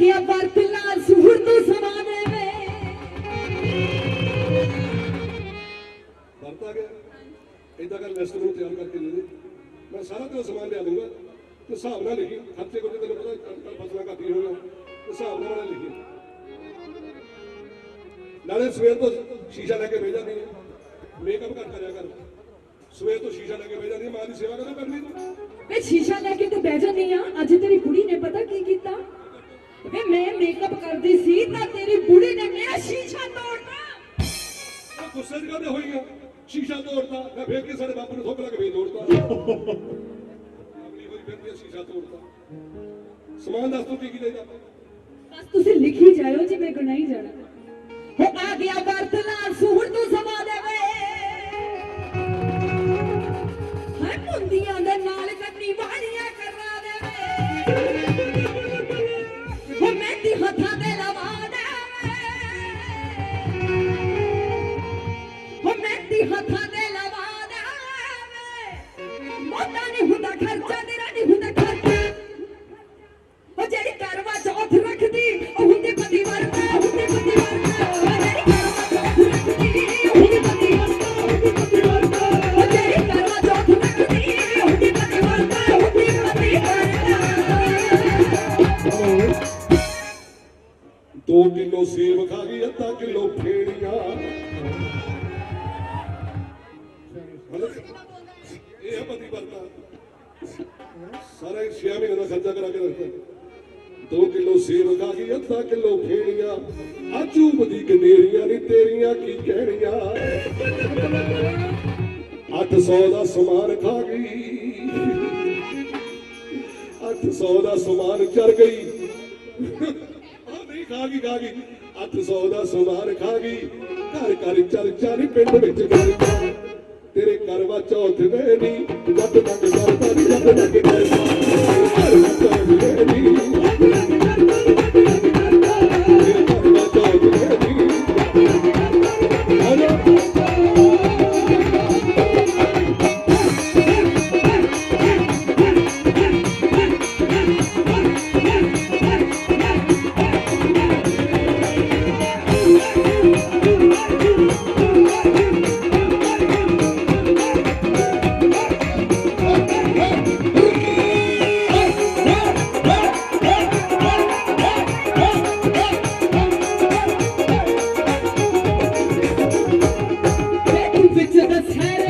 ਗਿਆ ਵਰਤ ਲਾਲ ਸੁਹਰ ਤੂੰ ਸਮਾ ਦੇਵੇ ਵਰਤ ਗਿਆ। ਇਦਾਂ ਕਰ ਲਿਸਟ ਨੂੰ ਤਿਆਰ ਕਰਕੇ ਦੇ ਦੇ। ਮੈਂ ਸਾਰਾ ਤੇਰਾ ਸਮਾਨ ਲਿਆ ਦੂੰਗਾ ਤੇ ਹਿਸਾਬ ਨਾਲ ਲਿਖੀ। ਖਰਚੇ ਕੋਲ ਤੈਨੂੰ ਪਤਾ ਕਣਕਾਂ ਫਸਲਾਂ ਘੱਟੀ ਹੋਣਾ ਤੇ ਹਿਸਾਬ ਨਾਲ ਲਿਖੀ। ਨਾਲੇ ਸਵੇਰ ਤੋਂ ਸ਼ੀਸ਼ਾ ਲੈ ਕੇ ਬਹਿ ਜਾਂਦੀ ਹੈ। ਮੇਕਅਪ ਘੱਟ ਕਰਿਆ ਕਰ। ਸਵੇਰ ਤੋਂ ਸ਼ੀਸ਼ਾ ਲੈ ਕੇ ਬਹਿ ਜਾਂਦੀ ਮਾਂ ਦੀ ਸੇਵਾ ਕਦੋਂ ਕਰਨੀ ਤੂੰ? ਵੇ ਸ਼ੀਸ਼ਾ ਲੈ ਕੇ ਤੇ ਬਹਿ ਜਾਂਦੀ ਆ ਅੱਜ ਤੇਰੀ ਕੁੜੀ ਨੇ ਪਤਾ ਕੀ ਕੀਤਾ? ਵੇ ਮੈਂ ਮੇਕਅਪ ਕਰਦੀ ਸੀ ਤਾਂ ਤੇਰੀ ਬੁੜੀ ਨੇ ਮੇਰਾ ਸ਼ੀਸ਼ਾ ਤੋੜਤਾ ਉਹ ਗੁੱਸੇ ਦੀ ਗੱਲ ਹੋਈ ਆ? ਸ਼ੀਸ਼ਾ ਤੋੜਤਾ ਮੈਂ ਫੇਰ ਕੇ ਸਾਡੇ ਬਾਪੂ ਨੂੰ ਥੋਕ ਲਾ ਕੇ ਫੇਰ ਤੋੜਤਾ? ਅਗਲੀ ਵਾਰੀ ਫੇਰ ਵੀ ਸ਼ੀਸ਼ਾ ਤੋੜਤਾ? ਸਮਾਨ ਦੱਸ ਤੂੰ ਕੀ ਕੀ ਲੈਦਾ? ਬਸ ਤੁਸੀਂ ਲਿਖੀ ਜਾਇਓ ਜੀ ਮੈਂ ਗੁਨਾਈ ਜਾਣਾ। ਹੋ ਆ ਗਿਆ ਵਰਤ ਕਿਲੋ ਫੇੜੀਆਂ ਇਹ ਪਤੀ ਵਰਤਾ ਸਾਰਾ 6 ਮਹੀਨੇ ਦਾ ਖਰਚਾ ਕਰਾ ਕੇ ਰੱਖਦਾ 2 ਕਿਲੋ ਸੇਬ ਖਾ ਗਈ, ਅੱਧਾ ਕਿਲੋ ਫੇੜੀਆਂ ਆਜੂ ਬਦੀ ਗਨੇਰੀਆਂ ਨਹੀਂ ਤੇਰੀਆਂ, ਕੀ ਕਹਿਣੀਆਂ? 800 ਦਾ ਸਮਾਨ ਖਾ ਗਈ। 800 ਦਾ ਸਮਾਨ ਚੜ ਗਈ। ਆ ਨਹੀਂ ਖਾ ਗਈ ਖਾ ਗਈ। 800 ਦਾ ਸਮਾਨ ਖਾ ਗਈ ਘਰ ਘਰ ਚੱਲ ਚੱਲ ਪਿੰਡ ਵਿੱਚ ਗਈ ਤੇਰੇ ਕਰਵਾ ਚੌਥ ਵੇ ਨਹੀਂ ਵੱਧ ਮੰਗ ਕਰਦਾ ਨਹੀਂ ਜੱਟ ਮੰਗ ਕਰਦਾ ਕਰਵਾ ਚੌਥ ਵੇ ਨਹੀਂ ਤੇਰੇ ਵਿੱਚ ਦਸਹਿਰੇ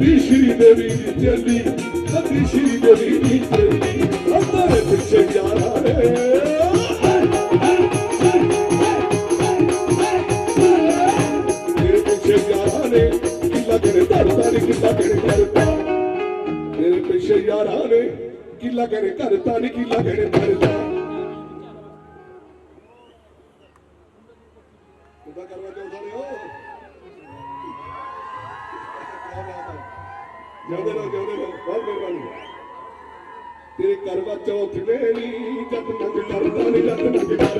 ਮੱਦੀ ਸ਼੍ਰੀ ਦੇਵੀ ਦੀ ਚੱਲੀ ਮੱਦੀ ਸ਼੍ਰੀ ਦੇਵੀ ਦੀ ਚੱਲੀ, ਅੰਦਰ ਪਿੱਛੇ ਯਾਰਾ ਰੇ ਤੇਰੇ ਪਿੱਛੇ ਯਾਰਾ ਨੇ ਕਿੱਲਾ ਕਰੇ ਧਰਤਾ ਨੀ, ਕਿੱਲਾ ਕਰੇ ਧਰਤਾ ਤੇਰੇ ਪਿੱਛੇ ਯਾਰਾ ਨੇ ਕਿੱਲਾ ਕਰੇ ਧਰਤਾ ਨੀ, ਕਿੱਲਾ ਕਰੇ ਧਰਤਾ ਕਿੱਦਾਂ ਕਰਵਾ ਚੌਥ ਹੋ? ਜਿਉਂਦੇ ਰਹੋ ਜਿਉਂਦੇ ਰਹੋ ਬਹੁਤ ਮਿਹਰਬਾਨੀ ਤੇਰੇ ਕਰਵਾ ਚੌਥ ਵੇਲੀ ਜਦ ਮੰਗ ਕਰਦਾ ਨੀ। ਜਦ ਮੰਗ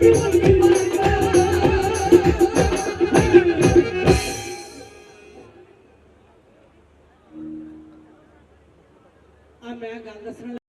Thank you.